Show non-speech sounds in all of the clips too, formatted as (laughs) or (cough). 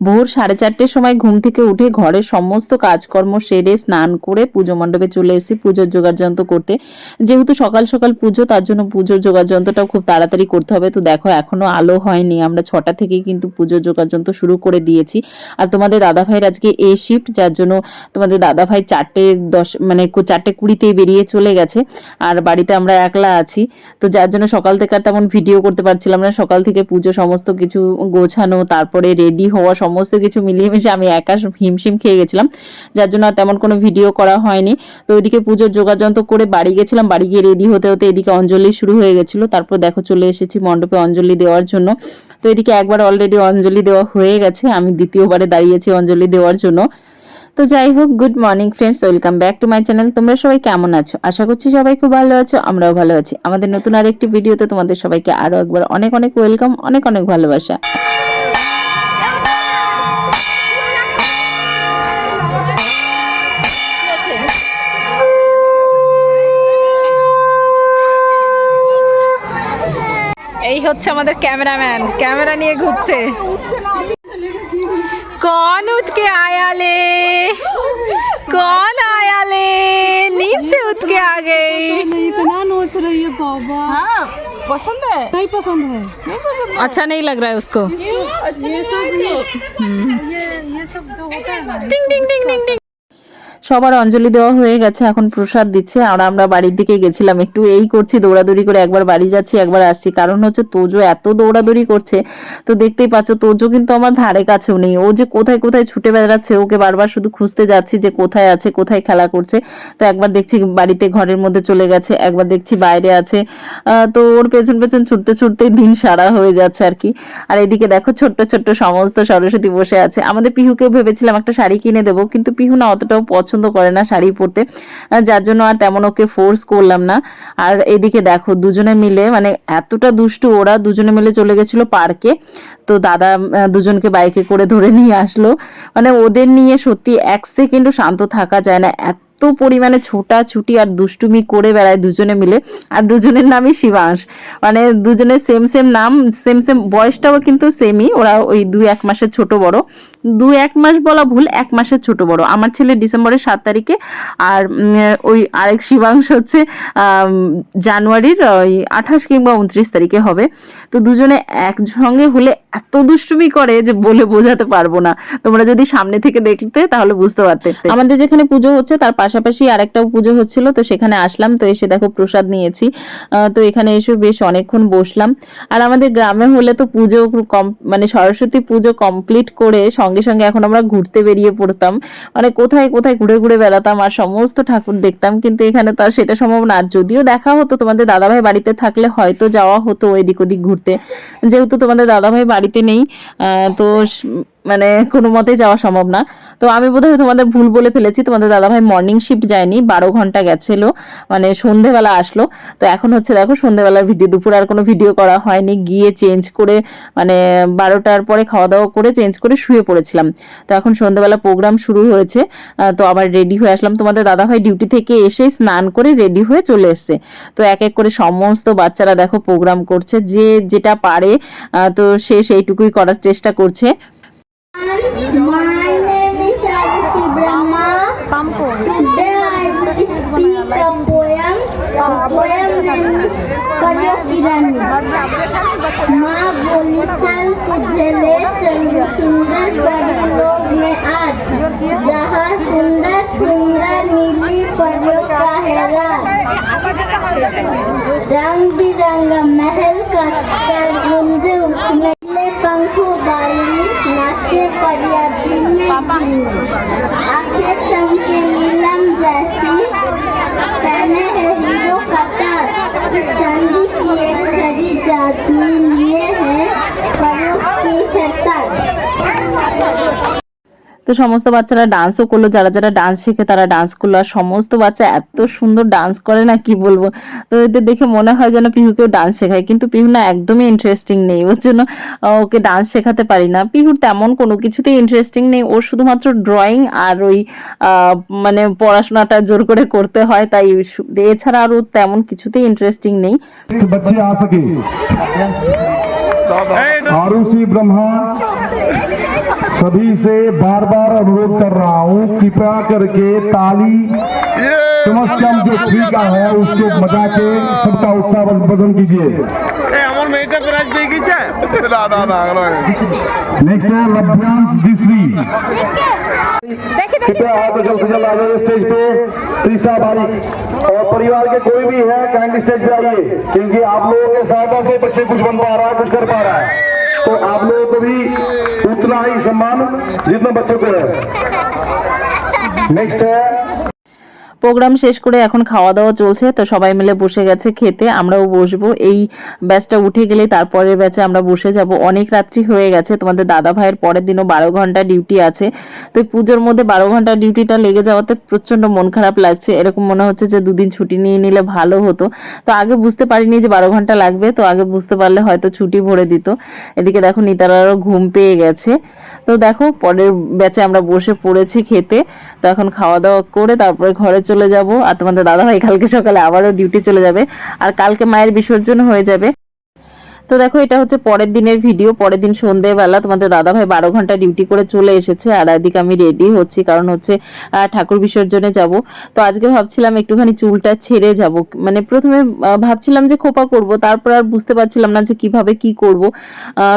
ভোর সাড়ে চারটের সময় ঘুম থেকে উঠে ঘরের সমস্ত কাজকর্ম সেরে স্নান করে পুজো মণ্ডপে চলে এসেছি পুজোর যোগাযন্ত্র করতে। যেহেতু সকাল সকাল পুজো, তার জন্য পুজোর যোগাযন্ত্রটাও খুব তাড়াতাড়ি করতে হবে। তো দেখো, এখনও আলো হয়নি। আমরা ছটা থেকেই কিন্তু পুজোর যোগাযন্ত্র শুরু করে দিয়েছি। আর তোমাদের দাদা ভাইয়ের আজকে এ শিফট যার জন্য তোমাদের দাদা ভাই চারটে দশ মানে চারটে কুড়িতেই বেরিয়ে চলে গেছে। আর বাড়িতে আমরা একলা আছি। তো যার জন্য সকাল থেকে আর তেমন ভিডিও করতে পারছিলাম না। সকাল থেকে পুজো সমস্ত কিছু গোছানো, তারপরে রেডি হওয়া সমস্ত কিছু মিলিয়ে মিশে আমি একা হিমশিম খেয়ে গেছিলাম। যার জন্য তেমন কোনো ভিডিও করা হয়নি। তো ওইদিকে পুজোর যোগাযন্ত্র করে বাড়ি গেছিলাম। বাড়ি গিয়ে রেডি হতে হতে এদিকে অঞ্জলি শুরু হয়ে গেছিল। তারপর দেখো চলে এসেছি মণ্ডপে অঞ্জলি দেওয়ার জন্য। তো এদিকে একবার অলরেডি অঞ্জলি দেওয়া হয়ে গেছে। আমি দ্বিতীয়বারে দাঁড়িয়েছি অঞ্জলি দেওয়ার জন্য। তো যাই হোক good morning friends welcome back to my channel তোমরা সবাই কেমন আছো? আশা করছি সবাই খুব ভালো আছো, আমরাও ভালো আছি। আমাদের নতুন আরেকটি ভিডিওতে তোমাদের সবাইকে আরও একবার অনেক অনেক ওয়েলকাম অনেক অনেক ভালোবাসা। এই হচ্ছে আমাদের ক্যামেরাম্যান ক্যামেরা নিয়ে ঘুরছে कौन उठ के आया ले कौन आया ले नीचे उठ के आ गई इतना नोच रही है बाबा हाँ पसंद है नहीं पसंद है अच्छा नहीं लग रहा है उसको ये सब ये ये ये सब जो होता है ना टिंग टिंग टिंग टिंग टिंग সবার অঞ্জলি দেওয়া হয়ে গেছে, এখন প্রসাদ দিচ্ছে। আর আমরা বাড়ির দিকে গেছিলাম, একটু এই করছি, দৌড়াদৌড়ি করে একবার বাড়ি যাচ্ছি, একবার আসছি। কারণ হচ্ছে তোজো এত দৌড়াদৌড়ি করছে, তো দেখতেই পাচ্ছ তোজো কিন্তু আমার ধারে কাছেও নেই। ও যে কোথায় কোথায় ছুটে বেড়াচ্ছে, ওকে বারবার শুধু খুঁজতে যাচ্ছি যে কোথায় আছে, কোথায় খেলা করছে। তো একবার দেখছি বাড়িতে ঘরের মধ্যে চলে গেছে, একবার দেখছি বাইরে আছে। তো ওর পেছন পেছন ছুটতে ছুটতে দিন সারা হয়ে যাচ্ছে আর কি। আর এদিকে দেখো ছোট্ট ছোট্ট সমস্ত সরস্বতী বসে আছে। আমাদের পিহুকেও ভেবেছিলাম একটা শাড়ি কিনে দেবো, কিন্তু পিহু না অতটাও পছন্দ করে না শাড়ি পরতে। যার জন্য আর তেমন ওকে ফোর্স করলাম না। আর এদিকে দেখো, দুজনে মিলে মানে এতটা দুষ্টু ওরা, দুজনে মিলে চলে গেছিল পার্কে তো দাদা দুজনকে বাইকে করে ধরে নিয়ে আসলো। মানে ওদের নিয়ে সত্যি এক সেকেন্ডও শান্ত থাকা যায় না। এত পরিমাণে ছোটা ছুটি আর দুষ্টুমি করে বেড়ায় দুজনে মিলে, আর দুজনের নামই শিবাংশ। মানে দুজনের সেম সেম নাম সেম সেম বয়সটাও কিন্তু সেমই ওরা ওই দুই এক মাসের ছোট বড়। দু এক মাস বলা ভুল, এক মাসের ছোট বড়। আমার ছেলে ডিসেম্বরের সাত তারিখে, আর ওই আরেক শিবাংশ হচ্ছে জানুয়ারির ওই আঠাশ কিংবা উনত্রিশ তারিখে হবে। তো দুজনে একসঙ্গে হলে এত দুষ্টুমি করে যে বলে বোঝাতে পারব না। তোমরা যদি সামনে থেকে দেখতে, তাহলে বুঝতে পারতে। আমাদের যেখানে পুজো হচ্ছে, তার পাশাপাশি আরেকটাও পুজো হচ্ছিল, তো সেখানে আসলাম, তো এসে দেখো প্রসাদ নিয়েছি। তো এখানে এসে বেশ অনেকক্ষণ বসলাম। আর আমাদের গ্রামে হলে তো পুজো কম মানে সরস্বতী পুজো কমপ্লিট করে সঙ্গে সঙ্গে এখন আমরা ঘুরতে বেরিয়ে পড়তাম। মানে কোথায় কোথায় ঘুরে ঘুরে বেড়াতাম আর সমস্ত ঠাকুর দেখতাম, কিন্তু এখানে তো সেটা সম্ভব না। আর যদিও দেখা হতো তোমাদের দাদাভাই বাড়িতে থাকলে হয়তো যাওয়া হতো এদিক ওদিক ঘুরতে। যেহেতু তোমাদের দাদাভাই বাড়িতে নেই তো মানে কোনো মতেই যাওয়া সম্ভব না। তো আমি বোধহয় তোমাদের ভুল বলে ফেলেছি। তোমাদের দাদাভাই মর্নিং শিফট যায়নি, বারো ঘণ্টা গেছিল মানে সন্ধেবেলা আসলো। তো এখন হচ্ছে দেখো সন্ধেবেলার ভিডিও দুপুর আর কোনো ভিডিও করা হয়নি। গিয়ে চেঞ্জ করে মানে বারোটার পরে খাওয়া দাওয়া করে চেঞ্জ করে শুয়ে পড়েছিলাম। তো এখন সন্ধেবেলা প্রোগ্রাম শুরু হয়েছে। তো আবার রেডি হয়ে আসলাম। তোমাদের দাদাভাই ডিউটি থেকে এসে স্নান করে রেডি হয়ে চলে এসছে। তো এক এক করে সমস্ত বাচ্চারা দেখো প্রোগ্রাম করছে। যে যেটা পারে তো সে সেইটুকুই করার চেষ্টা করছে। My name is Aditi Brahma. Today I will speak a poem. A poem named Karyakirani. माँ बोली चल तुझे ले चलूं सुंदर परी लोग में आज जहाँ सुंदर सुंदर नीली परियों का है राज रंग बिरंगा महल का कर गुंजे جاتی তো সমস্ত বাচ্চারা ডান্সও করলো যারা যারা ডান্স শিখে তারা ডান্স করলো আর সমস্ত বাচ্চা এত সুন্দর ডান্স করে না কি বলবো তো এদের দেখে মনে হয় যেন পিহুকেও ডান্স শেখায় কিন্তু পিহু না একদমই ইন্টারেস্টিং নেই ওর জন্য আহ, ওকে ডান্স শেখাতে পারি না পিহুর তেমন কোনো কিছুতেই ইন্টারেস্টিং নেই ওর শুধুমাত্র ড্রয়িং আর ওই আহ, মানে পড়াশোনাটা জোর করে করতে হয় তাই শু- এছাড়া আরও তেমন কিছুতেই ইন্টারেস্টিং নেই कि बच्चे आ सके आरुषि ब्रह्मा سبھی سے بار بار انوروھ کر رہا ہوں۔ کپا کر کے تالی کم از کم جو سیکھا ہے اس کو بتا کے سب کا اتساہ بدن کیجیے جلد سے جلد آ جائیے اسٹیج پہ۔ اور پریوار کے کوئی بھی ہے کائنڈ اسٹیج پہ آئیے کیونکہ آپ لوگوں کے سہایتا سے بچے کچھ بن پا رہا ہے کچھ کر پا رہا ہے۔ تو آپ لوگوں کو بھی اتنا ہی سمان جتنا بچوں کو ہے۔ نیکسٹ ہے۔ প্রোগ্রাম শেষ করে এখন খাওয়া দাওয়া চলছে, তো সবাই মিলে বসে গেছে খেতে, আমরাও বসবো। এই ব্যাচটা উঠে গেলে তারপরের ব্যাচে আমরা বসে যাব। অনেক রাত্রি হয়ে গেছে, তোমাদের দাদা ভাইয়ের পরের দিনও বারো ঘণ্টা ডিউটি আছে। তো এই পুজোর মধ্যে বারো ঘণ্টা ডিউটিটা লেগে যাওয়াতে প্রচণ্ড মন খারাপ লাগছে। এরকম মনে হচ্ছে যে দুদিন ছুটি নিয়ে নিলে ভালো হতো। তো আগে বুঝতে পারিনি যে বারো ঘণ্টা লাগবে, তো আগে বুঝতে পারলে হয়তো ছুটি ভরে দিত। এদিকে দেখো নিতারারও ঘুম পেয়ে গেছে। তো দেখো, পরের ব্যাচে আমরা বসে পড়েছি খেতে। তো এখন খাওয়া দাওয়া করে তারপরে ঘরে চলে যাব। আর তোমাদের দাদাভাই কালকে সকালে আবারও ডিউটি চলে যাবে। আর কালকে মায়ের বিসর্জন হয়ে যাবে। তো দেখো, এটা হচ্ছে পরের দিনের ভিডিও পরের দিন সন্ধেবেলা। তোমাদের দাদাভাই বারো ঘণ্টা ডিউটি করে চলে এসেছে, আর এদিকে আমি রেডি হচ্ছি, কারণ হচ্ছে ঠাকুর বিসর্জনে যাব। তো আজকে ভাবছিলাম একটুখানি চুলটা ছেড়ে যাব। মানে প্রথমে ভাবছিলাম যে খোপা করব, তারপর আর বুঝতে পারছিলাম না যে কীভাবে কি করব।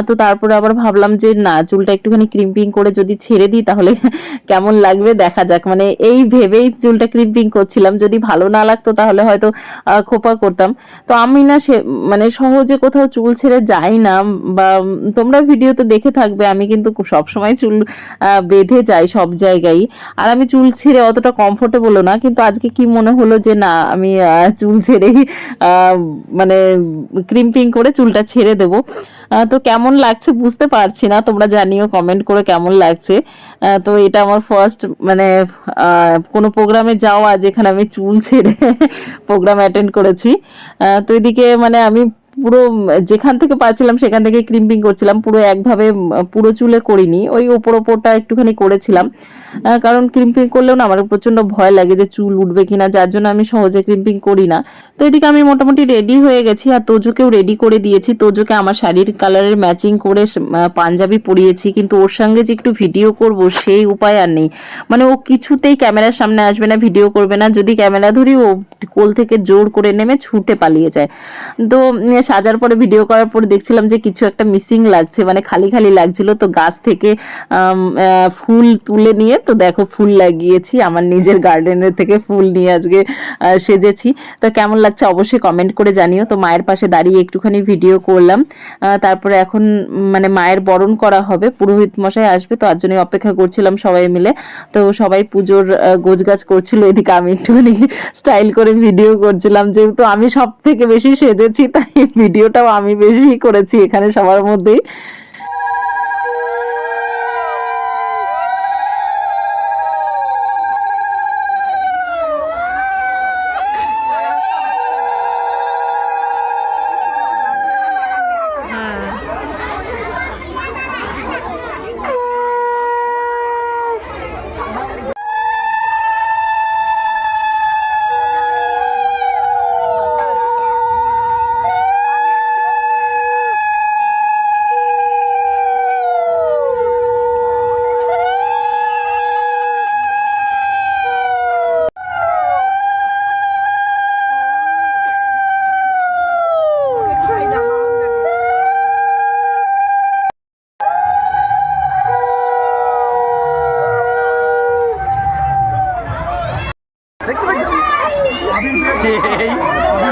তো তারপরে আবার ভাবলাম যে, না, চুলটা একটুখানি ক্রিম্পিং করে যদি ছেড়ে দিই, তাহলে (laughs) কেমন লাগবে, দেখা যাক। মানে এই ভেবেই চুলটা ক্রিম্পিং করছিলাম। যদি ভালো না লাগতো, তাহলে হয়তো খোপা করতাম। তো আমি না সে মানে সহজে কোথাও চুল ছেড়ে যাই না, বা তোমরা ভিডিওতে দেখে থাকবে, আমি কিন্তু সব সময় চুল বেঁধে যাই সব জায়গায়। আর আমি চুল ছেড়ে অতটা কমফোর্টেবলও না, কিন্তু আজকে কি মনে হলো যে না, আমি চুল ছেড়েই মানে ক্রিম্পিং করে চুলটা ছেড়ে দেবো। তো কেমন লাগছে বুঝতে পারছি না, তোমরা জানিও কমেন্ট করে কেমন লাগছে। তো এটা আমার ফার্স্ট মানে কোনো প্রোগ্রামে যাওয়া, যেখানে আমি চুল ছেড়ে (laughs) প্রোগ্রাম অ্যাটেন্ড করেছি। তো এদিকে মানে আমি পুরো, যেখান থেকে পাচ্ছিলাম সেখান থেকে ক্রিম্পিং করছিলাম, পুরো একভাবে, পুরো চুলে করিনি, ওই ওপর ওপরটা একটুখানি করেছিলাম। কারণ ক্রিম্পিং করলেও না আমার প্রচণ্ড ভয় লাগে যে চুল উঠবে কিনা, যার জন্য আমি সহজে ক্রিম্পিং করি না। তো এদিকে আমি মোটামুটি রেডি হয়ে গেছি, আর তোজুকেও রেডি করে দিয়েছি। তোজুকে আমার শাড়ির কালারের ম্যাচিং করে পাঞ্জাবি পরিয়েছি, কিন্তু ওর সঙ্গে যে একটু ভিডিও করব, সেই উপায় আর নেই। মানে ও কিছুতেই ক্যামেরার সামনে আসবে না ভিডিও করবে না। যদি ক্যামেরা ধরি, ও কোল থেকে জোর করে নেমে ছুটে পালিয়ে যায়। তো সাজার পরে ভিডিও করার পরে দেখছিলাম যে কিছু একটা মিসিং লাগছে মানে খালি খালি লাগছিল। তো গাছ থেকে ফুল তুলে নিয়ে, তো দেখো ফুল লাগিয়েছি। আমার নিজের গার্ডেনের থেকে ফুল নিয়ে আজকে সেজেছি। তো কেমন লাগছে অবশ্যই কমেন্ট করে জানিও। তো মায়ের পাশে দাঁড়িয়ে একটুখানি ভিডিও করলাম। তারপরে এখন মানে মায়ের বরণ করা হবে। পুরোহিত মশাই আসবে, তো আর জন্য অপেক্ষা করছিলাম সবাই মিলে। তো সবাই পুজোর গোছ গাছ করছিল, এদিকে আমি একটুখানি স্টাইল করে ভিডিও করছিলাম। যেহেতু আমি সব থেকে বেশি সেজেছি, তাই ভিডিওটাও আমি বেশি করেছি এখানে সবার মধ্যেই। এই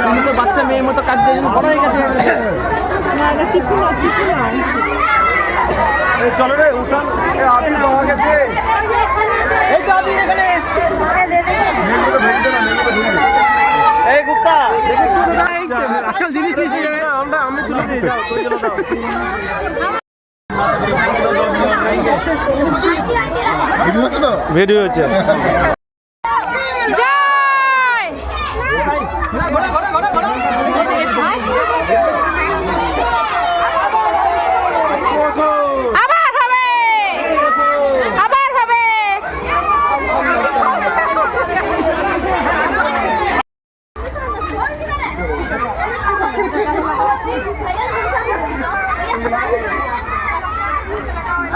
তুমি তো বাচ্চা মেয়ের মতো কাজ দিয়ে বড় হয়ে গেছে। চলো রে উঠান। আবি পাওয়া গেছে। এই তো আবি এখানে। মেয়েগুলো ভেঙে দে না, মেয়েগুলো ভেঙে দে। এই গুপ্তা। আসল জিনিস নিয়ে যাবে। না আমরা আমি তুলে দিয়ে যাও তুই চলে দাও। ভিডিও হচ্ছে ভিডিও হচ্ছে জয় আবার হবে আবার হবে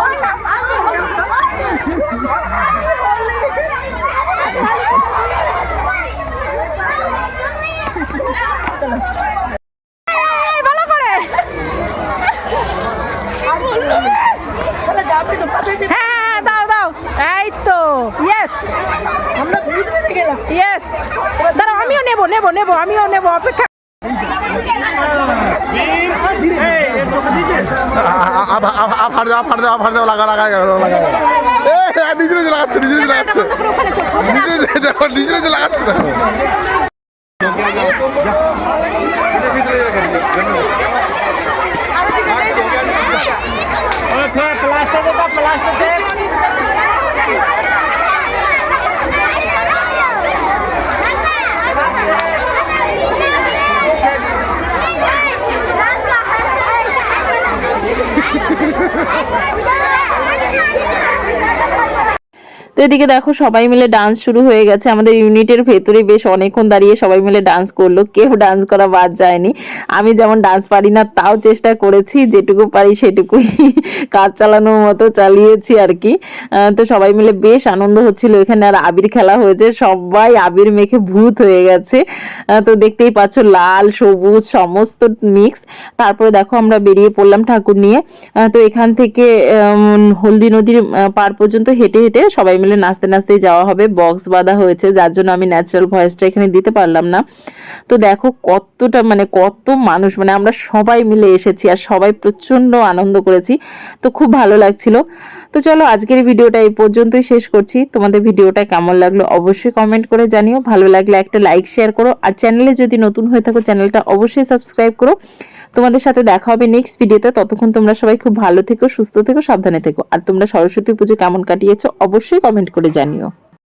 Oh, ইয়েস দাঁড়াও আমিও নেব নেব নেব আমিও নেব অপেক্ষা আভার দাও আভার দাও লাগা লাগা লাগা নিজে নিজে লাগাচ্ছে। নিজে নিজে লাগাচ্ছে নিজে নিজে প্লাস্টার এদিকে দেখো সবাই মিলে ডান্স শুরু হয়ে গেছে। আমাদের ইউনিটের ভেতরে বেশ অনেকক্ষণ দাঁড়িয়ে সবাই মিলে ডান্স করল। কেউ ডান্স করা বাদ যায়নি। আমি যেমন ডান্স পারি না, তাও চেষ্টা করেছি। যেটুকু পারি সেটুকুই (laughs) কাজ চালানোর মতো চালিয়েছি আর কি। তো সবাই মিলে বেশ আনন্দ হচ্ছিল। এখানে আর আবির খেলা হয়েছে। সবাই আবির মেখে ভূত হয়ে গেছে। তো দেখতেই পাচ্ছ লাল, সবুজ, সমস্ত মিক্স তারপরে দেখো আমরা বেরিয়ে পড়লাম ঠাকুর নিয়ে। তো এখান থেকে হলদি নদীর পার পর্যন্ত হেঁটে হেঁটে সবাই মিলে নাচতে নাচতেই যাওয়া হবে বক্স বাঁধা হয়েছে, যার জন্য আমি ন্যাচারাল ভয়েসটা এখানে দিতে পারলাম না। তো দেখো কতটা মানে কত মানুষ মানে আমরা সবাই মিলে এসেছি আর সবাই প্রচণ্ড আনন্দ করেছি। তো খুব ভালো লাগছিল। তো চলো আজকের ভিডিওটা এই পর্যন্তই শেষ করছি। তোমাদের ভিডিওটা কেমন লাগল অবশ্যই কমেন্ট করে জানিও। ভালো লাগলে একটা লাইক শেয়ার করো। আর চ্যানেলে যদি নতুন হয়ে থাকো চ্যানেলটা অবশ্যই সাবস্ক্রাইব করো। তোমাদের সাথে দেখা হবে নেক্সট ভিডিওতে ততক্ষণ তোমরা সবাই খুব ভালো থেকো, সুস্থ থেকো, সাবধানে থেকো। আর তোমরা সরস্বতী পুজো কেমন কাটিয়েছো, অবশ্যই কমেন্ট করে জানিও।